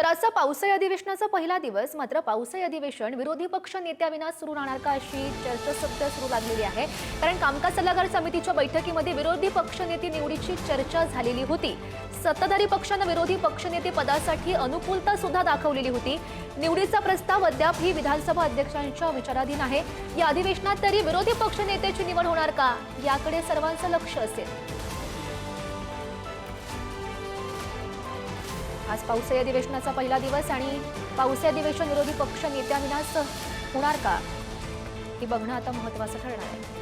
तर असा पावसाळी अधिवेशनाचा पहिला दिवस मात्र पावसाळी अधिवेशन विरोधी पक्ष नेत्याविना सुरू राहणार का अशी चर्चासत्र सुरू लागलेली आहे. कारण कामकाज सल्लागार समितीच्या बैठकीमध्ये विरोधी पक्षनेते निवडीची चर्चा झालेली होती. सत्ताधारी पक्षानं विरोधी पक्षनेते पदासाठी अनुकूलता सुद्धा दाखवलेली होती. निवडीचा प्रस्ताव अद्याप ही विधानसभा अध्यक्षांच्या विचाराधीन आहे. या अधिवेशनात तरी विरोधी पक्षनेत्याची निवड होणार का? याकडे सर्वांचं लक्ष असेल. आज पावसाळी अधिवेशनाचा पहिला दिवस आणि पावसाळी अधिवेशन विरोधी पक्ष नेत्याविनाच होणार का हे बघणं आता महत्वाचं ठरणार आहे.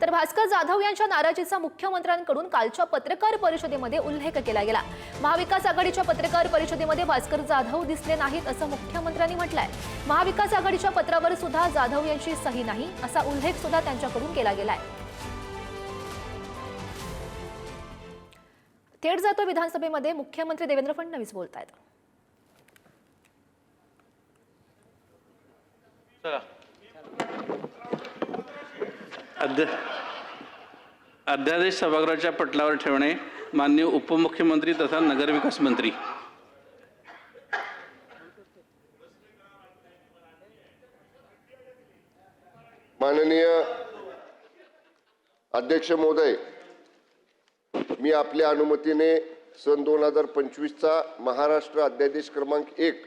तर भास्कर जाधव यांच्या नाराजीचा मुख्यमंत्र्यांकडून कालच्या पत्रकार परिषदेमध्ये उल्लेख केला गेला. महाविकास आघाडीच्या पत्रकार परिषदेमध्ये भास्कर जाधव दिसले नाहीत असं मुख्यमंत्र्यांनी म्हटलंय. महाविकास आघाडीच्या पत्रावर सुद्धा जाधव यांची सही नाही असा उल्लेख सुद्धा त्यांच्याकडून केला गेलाय. थेट जातो विधानसभेमध्ये मुख्यमंत्री देवेंद्र फडणवीस बोलत आहेत अध्यादेश सभागृहाच्या पटलावर ठेवणे मान्य उपमुख्यमंत्री तथा नगरविकास मंत्री. माननीय अध्यक्ष महोदय मी आपल्या अनुमतीने सन दोन हजार पंचवीसचा महाराष्ट्र अध्यादेश क्रमांक एक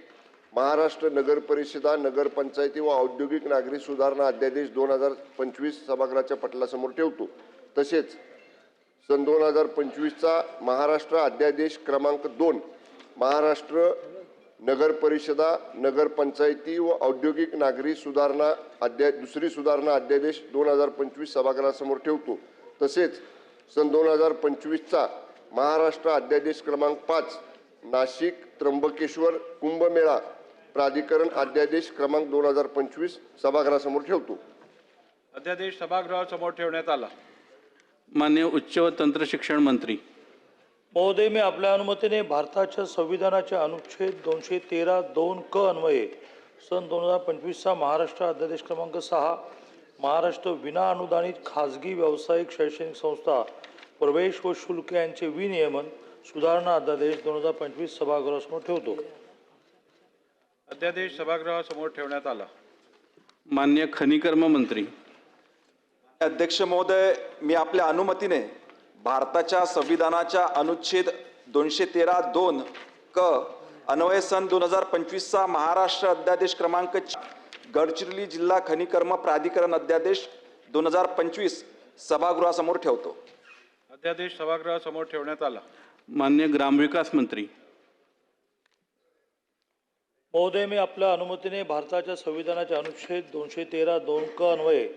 महाराष्ट्र नगर परिषदा नगरपंचायती व औद्योगिक नागरी सुधारणा अध्यादेश दोन हजार पंचवीस सभागृहाच्या पटलासमोर ठेवतो. तसेच सन दोन हजार पंचवीसचा महाराष्ट्र अध्यादेश क्रमांक दोन महाराष्ट्र नगर परिषदा नगरपंचायती व औद्योगिक नागरी सुधारणा अध्या दुसरी सुधारणा अध्यादेश दोन हजार पंचवीस सभागृहासमोर ठेवतो. तसेच सन दोन हजार पंचवीसचा महाराष्ट्र अध्यादेश क्रमांक पाच नाशिक त्र्यंबकेश्वर कुंभमेळा प्राधिकरण अध्यादेश क्रमांक दोन हजार पंचवीस सभागृहासमोर ठेवतो. अध्यादेश सभागृहासमोर ठेवण्यात आला. मान्य उच्च व तंत्र शिक्षण मंत्री. महोदय मी आपल्या अनुमतीने भारताच्या संविधानाच्या अनुच्छेद दोनशे तेरा दोन क अन्वये सन दोन हजार पंचवीसचा महाराष्ट्र अध्यादेश क्रमांक सहा महाराष्ट्र विना अनुदानित खाजगी व्यावसायिक शैक्षणिक संस्था प्रवेश व शुल्क यांचे विनियमन सुधारणा अध्यादेश दोन हजार पंचवीस सभागृहासमोर ठेवतो. अध्यादेश सभागृहासमोर ठेवण्यात आला. मान्य खनिकर्म मंत्री. अध्यक्ष महोदय मी आपल्या अनुमतीने भारताच्या संविधानाच्या अनुच्छेद दोनशे तेरा दोन क अन्वये सन दोन हजार पंचवीसचा महाराष्ट्र अध्यादेश क्रमांक गडचिरोली जिल्हा खनिकर्म प्राधिकरण अध्यादेश दोन हजार पंचवीस सभागृहासमोर ठेवतो. अध्यादेश सभागृहासमोर ठेवण्यात आला. मान्य ग्रामविकास मंत्री. महोदय मी आपल्या अनुमतीने भारताच्या संविधानाच्या अनुच्छेद दोनशे तेरा दोन क अन्वये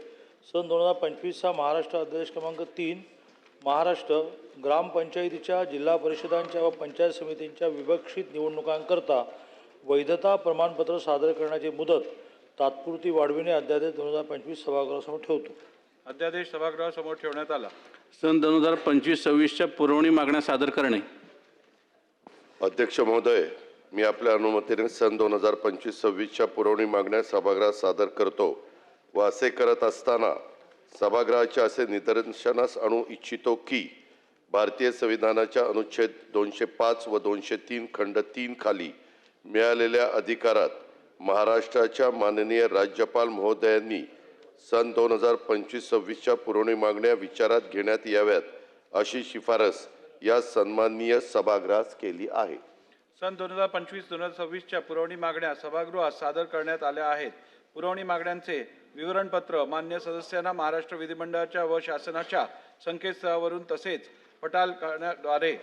सन दोन हजार पंचवीसचा महाराष्ट्र अध्यादेश क्रमांक तीन महाराष्ट्र ग्रामपंचायतीच्या जिल्हा परिषदांच्या व पंचायत समितींच्या विवक्षित निवडणुकांकरता वैधता प्रमाणपत्र सादर करण्याची मुदत तात्पुरती वाढविणे अध्यादेश दोन हजार पंचवीस सभागृहासमोर ठेवतो. अध्यादेश सभागृहासमोर ठेवण्यात आला. सन दोन हजार पंचवीस सव्वीसच्या पुरवणी मागण्या सादर करणे. अध्यक्ष महोदय मी आपल्या अनुमतीने सन दोन हजार पंचवीस सव्वीसच्या पुरवणी मागण्या सभागृहात सादर करतो व असे करत असताना सभागृहाचे असे निदर्शनास आणू इच्छितो की भारतीय संविधानाच्या अनुच्छेद दोनशे पाच व दोनशे तीन खंड तीन खाली मिळालेल्या अधिकारात महाराष्ट्राच्या माननीय राज्यपाल महोदयांनी सन दोन हजार पंचवीस सव्वीसच्या पुरवणी मागण्या विचारात घेण्यात याव्यात अशी शिफारस या सन्माननीय सभागृहास केली आहे. सन दोन हजार पंचवीस दोन हजार सव्वीसच्या पुरवणी मागण्या सभागृहात सादर करण्यात आल्या आहेत. पुरवणी मागण्यांचे विवरणपत्र मान्य सदस्यांना महाराष्ट्र विधिमंडळाच्या व शासनाच्या संकेतस्थळावरून तसेच पटालखान्याद्वारे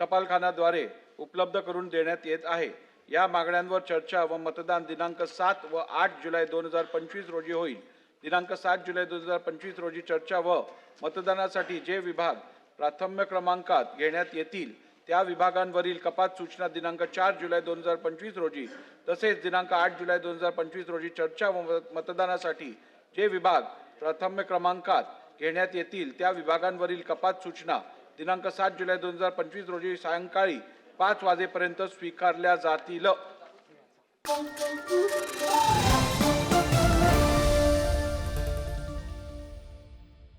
टपालखान्याद्वारे उपलब्ध करून देण्यात येत आहे. या मागण्यांवर चर्चा व मतदान दिनांक सात व आठ जुलै दोन हजार पंचवीस रोजी होईल. दिनांक सात जुलै दोन हजार पंचवीस रोजी चर्चा व मतदानासाठी जे विभाग प्राथम्य क्रमांकात घेण्यात येतील त्या विभागांवरील कपात सूचना दिनांक चार जुलै दोन हजार पंचवीस रोजी तसेच दिनांक आठ जुलै दोन हजार पंचवीस रोजी चर्चा व मत- मतदानासाठी जे विभाग प्राथम्य क्रमांकात घेण्यात येतील त्या विभागांवरील कपात सूचना दिनांक सात जुलै दोन हजार पंचवीस रोजी सायंकाळी पाच वाजेपर्यंत स्वीकारल्या जातील.